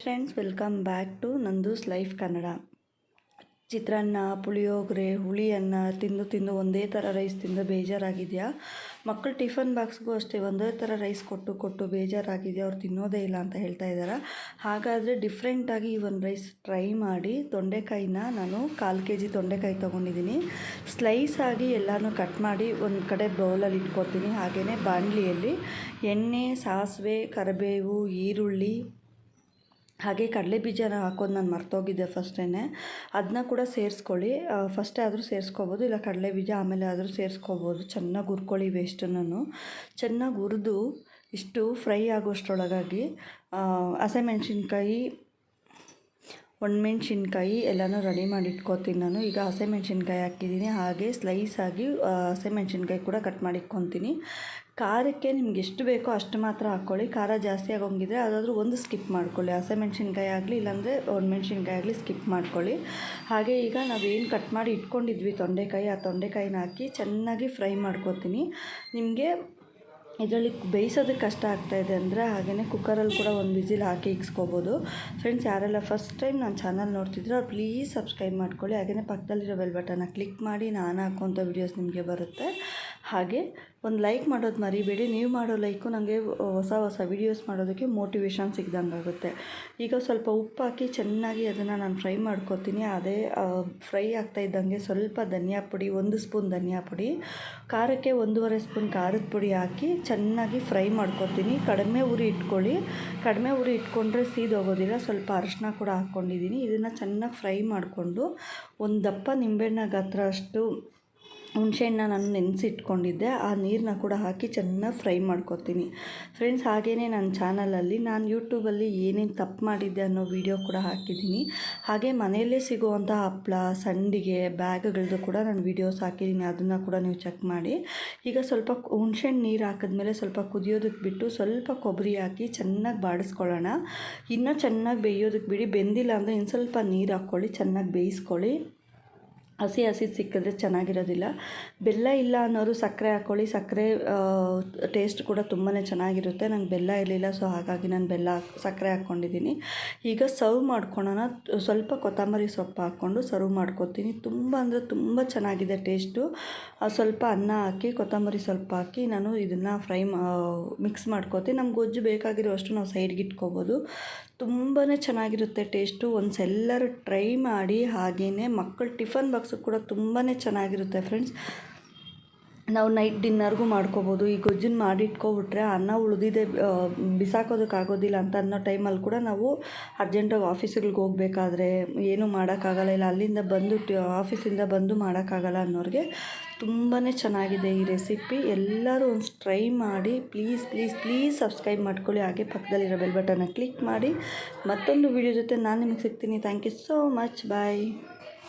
Friends welcome back to Nandu's life Kannada chitranna, puliyogare ಹುಳಿ ಅನ್ನ ತಿಂದು ತಿಂದು ಒಂದೇ ಥರ ರೈಸ್ ತಿಂದು ಬೇಜಾರಾಗಿದೆಯಾ? ಮಕ್ಕಳು ಟಿಫನ್ ಬಾಕ್ಸ್ಗೂ ಅಷ್ಟೇ ಒಂದೇ ಥರ ರೈಸ್ ಕೊಟ್ಟು ಕೊಟ್ಟು ಬೇಜಾರಾಗಿದೆಯಾ? ಅವ್ರು ತಿನ್ನೋದೇ ಇಲ್ಲ ಅಂತ ಹೇಳ್ತಾ ಇದ್ದಾರೆ? ಹಾಗಾದರೆ ಡಿಫ್ರೆಂಟಾಗಿ ಈ ಒಂದು ರೈಸ್ ಟ್ರೈ ಮಾಡಿ ತೊಂಡೆಕಾಯಿನ ನಾನು ಕಾಲು ಕೆ ಜಿ ತೊಂಡೆಕಾಯಿ ತೊಗೊಂಡಿದ್ದೀನಿ. ಸ್ಲೈಸ್ ಆಗಿ ಎಲ್ಲನೂ ಕಟ್ ಮಾಡಿ ಒಂದು ಕಡೆ ಬೌಲಲ್ಲಿ ಇಟ್ಕೊತೀನಿ ಹಾಗೆಯೇ ಬಾಣಲಿಯಲ್ಲಿ ಎಣ್ಣೆ, ಸಾಸಿವೆ, ಕರಿಬೇವು, ಈರುಳ್ಳಿ ಹಾಗೆ ಕಡಲೆ ಬೀಜನ ಹಾಕೋದು ನಾನು ಮರ್ತೋಗಿದ್ದೆ ಫಸ್ಟೇ ಅದನ್ನ ಕೂಡ ಸೇರಿಸ್ಕೊಳ್ಳಿ. ಫಸ್ಟೇ ಆದರೂ ಸೇರಿಸ್ಕೋಬೋದು, ಇಲ್ಲ ಕಡಲೆ ಬೀಜ ಆಮೇಲೆ ಆದರೂ ಸೇರಿಸ್ಕೋಬೋದು. ಚೆನ್ನಾಗಿ ಹುರ್ಕೊಳ್ಳಿ ವೇಸ್ಟನ್ನು ಚೆನ್ನಾಗಿ ಹುರಿದು ಇಷ್ಟು ಫ್ರೈ ಆಗೋಷ್ಟರೊಳಗಾಗಿ ಹಸಿಮೆಣ್ಸಿನ್ಕಾಯಿ, ಒಣಮೆಣ್ಸಿನ್ಕಾಯಿ ಎಲ್ಲನೂ ರೆಡಿ ಮಾಡಿ ಇಟ್ಕೊತೀನಿ ನಾನು. ಈಗ ಹಸಿಮೆಣ್ಸಿನ್ಕಾಯಿ ಹಾಕಿದ್ದೀನಿ. ಹಾಗೆ ಸ್ಲೈಸ್ ಆಗಿ ಹಸಿಮೆಣ್ಸಿನ್ಕಾಯಿ ಕೂಡ ಕಟ್ ಮಾಡಿ ಇಟ್ಕೊತೀನಿ ಖಾರಕ್ಕೆ ನಿಮ್ಗೆ ಎಷ್ಟು ಬೇಕೋ ಅಷ್ಟು ಮಾತ್ರ ಹಾಕ್ಕೊಳ್ಳಿ. ಖಾರ ಜಾಸ್ತಿ ಆಗೋಂಗಿದ್ರೆ ಅದಾದರೂ ಒಂದು ಸ್ಕಿಪ್ ಮಾಡ್ಕೊಳ್ಳಿ. ಹಸಿಮೆಣ್ಸಿನ್ಕಾಯಿ ಆಗಲಿ, ಇಲ್ಲಾಂದರೆ ಮೆಣ್ಸಿನ್ಕಾಯಿ ಆಗಲಿ ಸ್ಕಿಪ್ ಮಾಡ್ಕೊಳ್ಳಿ. ಹಾಗೆ ಈಗ ನಾವೇನು ಕಟ್ ಮಾಡಿ ಇಟ್ಕೊಂಡಿದ್ವಿ ತೊಂಡೆಕಾಯಿ, ಆ ತೊಂಡೆಕಾಯಿನ ಹಾಕಿ ಚೆನ್ನಾಗಿ ಫ್ರೈ ಮಾಡ್ಕೊತೀನಿ. ನಿಮಗೆ ಇದರಲ್ಲಿ ಬೇಯಿಸೋದಕ್ಕೆ ಕಷ್ಟ ಆಗ್ತಾಯಿದೆ ಅಂದರೆ ಹಾಗೆಯೇ ಕುಕ್ಕರಲ್ಲಿ ಕೂಡ ಒಂದು ವಿಸಿಲ್ ಹಾಕಿ ಇಕ್ಸ್ಕೋಬೋದು. ಫ್ರೆಂಡ್ಸ್ ಯಾರೆಲ್ಲ ಫಸ್ಟ್ ಟೈಮ್ ನಾನು ಚಾನಲ್ ನೋಡ್ತಿದ್ರೆ ಅವ್ರು ಪ್ಲೀಸ್ ಸಬ್ಸ್ಕ್ರೈಬ್ ಮಾಡ್ಕೊಳ್ಳಿ. ಹಾಗೆಯೇ ಪಕ್ಕದಲ್ಲಿರೋ ಬೆಲ್ ಬಟನ್ನ ಕ್ಲಿಕ್ ಮಾಡಿ ನಾನು ಹಾಕುವಂಥ ವೀಡಿಯೋಸ್ ನಿಮಗೆ ಬರುತ್ತೆ. ಹಾಗೆ ಒಂದು ಲೈಕ್ ಮಾಡೋದು ಮರಿಬೇಡಿ. ನೀವು ಮಾಡೋ ಲೈಕು ನನಗೆ ಹೊಸ ಹೊಸ ವೀಡಿಯೋಸ್ ಮಾಡೋದಕ್ಕೆ ಮೋಟಿವೇಶನ್ ಸಿಗ್ದಂಗೆ ಆಗುತ್ತೆ. ಈಗ ಸ್ವಲ್ಪ ಉಪ್ಪು ಹಾಕಿ ಚೆನ್ನಾಗಿ ಅದನ್ನು ನಾನು ಫ್ರೈ ಮಾಡ್ಕೊತೀನಿ. ಅದೇ ಫ್ರೈ ಆಗ್ತಾ ಇದ್ದಂಗೆ ಸ್ವಲ್ಪ ಧನಿಯಾ ಪುಡಿ, ಒಂದು ಸ್ಪೂನ್ ಧನಿಯಾ ಪುಡಿ, ಖಾರಕ್ಕೆ ಒಂದೂವರೆ ಸ್ಪೂನ್ ಖಾರದ ಪುಡಿ ಹಾಕಿ ಚೆನ್ನಾಗಿ ಫ್ರೈ ಮಾಡ್ಕೊತೀನಿ. ಕಡಿಮೆ ಉರಿ ಇಟ್ಕೊಳ್ಳಿ. ಕಡಿಮೆ ಉರಿ ಇಟ್ಕೊಂಡ್ರೆ ಸೀದೋಗೋದಿಲ್ಲ ಸ್ವಲ್ಪ ಅರಶಿನ ಕೂಡ ಹಾಕ್ಕೊಂಡಿದ್ದೀನಿ ಇದನ್ನು ಚೆನ್ನಾಗಿ ಫ್ರೈ ಮಾಡಿಕೊಂಡು ಒಂದು ದಪ್ಪ ನಿಂಬೆಹಣ್ಣ ಗಾತ್ರ ಅಷ್ಟು ಹುಣಸೆಹಣ್ಣ ನಾನು ನೆನೆಸಿಟ್ಕೊಂಡಿದ್ದೆ. ಆ ನೀರನ್ನ ಕೂಡ ಹಾಕಿ ಚೆನ್ನಾಗಿ ಫ್ರೈ ಮಾಡ್ಕೊತೀನಿ. ಫ್ರೆಂಡ್ಸ್ ಹಾಗೇ ನನ್ನ ಚಾನಲಲ್ಲಿ ನಾನು ಯೂಟ್ಯೂಬಲ್ಲಿ ಏನೇನು ತಪ್ಪು ಮಾಡಿದ್ದೆ ಅನ್ನೋ ವಿಡಿಯೋ ಕೂಡ ಹಾಕಿದ್ದೀನಿ. ಹಾಗೆ ಮನೆಯಲ್ಲೇ ಸಿಗುವಂಥ ಹಪ್ಪಳ ಸಂಡಿಗೆ, ಬ್ಯಾಗ್ಗಳದ್ದು ಕೂಡ ನಾನು ವೀಡಿಯೋಸ್ ಹಾಕಿದ್ದೀನಿ. ಅದನ್ನು ಕೂಡ ನೀವು ಚೆಕ್ ಮಾಡಿ. ಈಗ ಸ್ವಲ್ಪ ಹುಣಸೆಹಣ್ಣು ನೀರು ಹಾಕಿದ್ಮೇಲೆ ಸ್ವಲ್ಪ ಕುದಿಯೋದಕ್ಕೆ ಬಿಟ್ಟು ಸ್ವಲ್ಪ ಕೊಬ್ಬರಿ ಹಾಕಿ ಚೆನ್ನಾಗಿ ಬಾಡಿಸ್ಕೊಳ್ಳೋಣ. ಇನ್ನೂ ಚೆನ್ನಾಗಿ ಬೇಯೋದಕ್ಕೆ ಬಿಡಿ. ಬೆಂದಿಲ್ಲ ಅಂದರೆ ಇನ್ನು ಸ್ವಲ್ಪ ನೀರು ಹಾಕ್ಕೊಳ್ಳಿ, ಚೆನ್ನಾಗಿ ಬೇಯಿಸ್ಕೊಳ್ಳಿ. ಹಸಿ ಹಸಿ ಸಿಕ್ಕಿದ್ರೆ ಚೆನ್ನಾಗಿರೋದಿಲ್ಲ. ಬೆಲ್ಲ ಇಲ್ಲ ಅನ್ನೋರು ಸಕ್ಕರೆ ಹಾಕ್ಕೊಳ್ಳಿ ಸಕ್ಕರೆ ಟೇಸ್ಟ್ ಕೂಡ ತುಂಬಾ ಚೆನ್ನಾಗಿರುತ್ತೆ. ನಂಗೆ ಬೆಲ್ಲ ಇರಲಿಲ್ಲ ಸೊ ಹಾಗಾಗಿ ನಾನು ಬೆಲ್ಲ ಸಕ್ಕರೆ ಹಾಕ್ಕೊಂಡಿದ್ದೀನಿ ಈಗ ಸರ್ವ್ ಮಾಡ್ಕೊಳ್ಳೋಣ ಸ್ವಲ್ಪ ಕೊತ್ತಂಬರಿ ಸೊಪ್ಪು ಹಾಕ್ಕೊಂಡು ಸರ್ವ್ ಮಾಡ್ಕೊತೀನಿ. ತುಂಬ ಅಂದರೆ ತುಂಬ ಚೆನ್ನಾಗಿದೆ ಟೇಸ್ಟು ಸ್ವಲ್ಪ ಅನ್ನ ಹಾಕಿ, ಕೊತ್ತಂಬರಿ ಸ್ವಲ್ಪ ಹಾಕಿ ನಾನು ಇದನ್ನು ಫ್ರೈ ಮಿಕ್ಸ್ ಮಾಡ್ಕೋತೀನಿ. ನಮ್ಗೆ ಗೊಜ್ಜು ಬೇಕಾಗಿರೋಷ್ಟು ನಾವು ಸೈಡ್ಗೆ ಇಟ್ಕೋಬೋದು. ತುಂಬಾ ಚೆನ್ನಾಗಿರುತ್ತೆ ಟೇಸ್ಟು ಒಂದು ಎಲ್ಲರೂ ಟ್ರೈ ಮಾಡಿ ಹಾಗೆಯೇ ಮಕ್ಕಳು ಟಿಫನ್ ಬಾಕ್ಸಿಗೆ ಕೂಡ ತುಂಬಾ ಚೆನ್ನಾಗಿರುತ್ತೆ ಫ್ರೆಂಡ್ಸ್ ನಾವು ನೈಟ್ ಡಿನ್ನರ್ಗೂ ಮಾಡ್ಕೋಬೋದು. ಈ ಗೊಜ್ಜನ್ನ ಮಾಡಿಟ್ಕೊಬಿಟ್ರೆ ಅನ್ನ ಉಳಿದಿದೆ ಬಿಸಾಕೋದಕ್ಕಾಗೋದಿಲ್ಲ ಅಂತ ಅನ್ನೋ ಟೈಮಲ್ಲಿ ಕೂಡ ನಾವು ಅರ್ಜೆಂಟಾಗಿ ಆಫೀಸ್ಗಳಿಗೆ ಹೋಗಬೇಕಾದ್ರೆ ಏನೂ ಮಾಡೋಕ್ಕಾಗಲ್ಲ. ಇಲ್ಲ, ಅಲ್ಲಿಂದ ಬಂದು ಆಫೀಸಿಂದ ಬಂದು ಮಾಡೋಕ್ಕಾಗಲ್ಲ ಅನ್ನೋರಿಗೆ ತುಂಬಾ ಚೆನ್ನಾಗಿದೆ ಈ ರೆಸಿಪಿ ಎಲ್ಲರೂ ಒಂದು ಟ್ರೈ ಮಾಡಿ ಪ್ಲೀಸ್ ಪ್ಲೀಸ್ ಪ್ಲೀಸ್ ಸಬ್ಸ್ಕ್ರೈಬ್ ಮಾಡ್ಕೊಳ್ಳಿ. ಹಾಗೆ ಪಕ್ಕದಲ್ಲಿರೋ ಬೆಲ್ ಬಟನ್ನ ಕ್ಲಿಕ್ ಮಾಡಿ. ಮತ್ತೊಂದು ವೀಡಿಯೋ ಜೊತೆ ನಾನು ನಿಮಗೆ ಸಿಗ್ತೀನಿ. Thank you so much bye